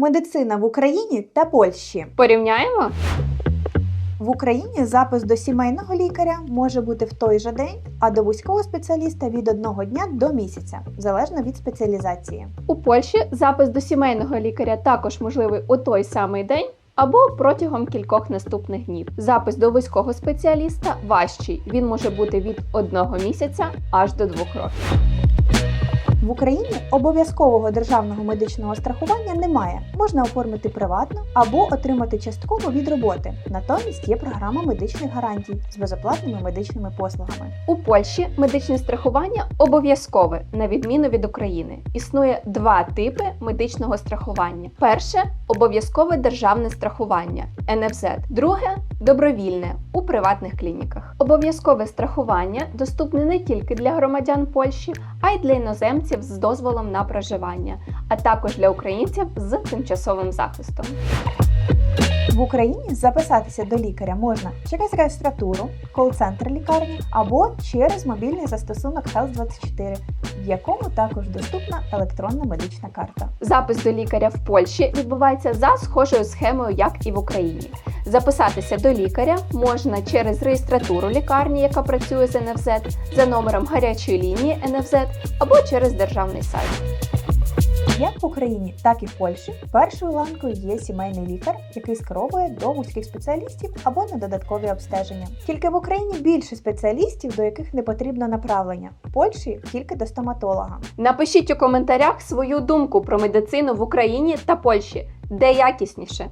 Медицина в Україні та Польщі. Порівняємо? В Україні запис до сімейного лікаря може бути в той же день, а до вузького спеціаліста від одного дня до місяця, залежно від спеціалізації. У Польщі запис до сімейного лікаря також можливий у той самий день. Або протягом кількох наступних днів. Запис до вузького спеціаліста важчий. Він може бути від одного місяця аж до двох років. В Україні обов'язкового державного медичного страхування немає. Можна оформити приватно або отримати частково від роботи. Натомість є програма медичних гарантій з безоплатними медичними послугами. У Польщі медичне страхування обов'язкове, на відміну від України. Існує два типи медичного страхування: перше обов'язкове державне страхування НФЗ, друге добровільне у приватних клініках. Обов'язкове страхування доступне не тільки для громадян Польщі, а й для іноземців з дозволом на проживання, а також для українців з тимчасовим захистом. В Україні записатися до лікаря можна через реєстратуру, кол-центр лікарні або через мобільний застосунок Health24, в якому також доступна електронна медична карта. Запис до лікаря в Польщі відбувається за схожою схемою, як і в Україні. Записатися до лікаря можна через реєстратуру лікарні, яка працює з НФЗ, за номером гарячої лінії НФЗ або через державний сайт. Як в Україні, так і в Польщі першою ланкою є сімейний лікар, який скеровує до вузьких спеціалістів або на додаткові обстеження. Тільки в Україні більше спеціалістів, до яких не потрібно направлення. В Польщі тільки до стоматолога. Напишіть у коментарях свою думку про медицину в Україні та Польщі, де якісніше.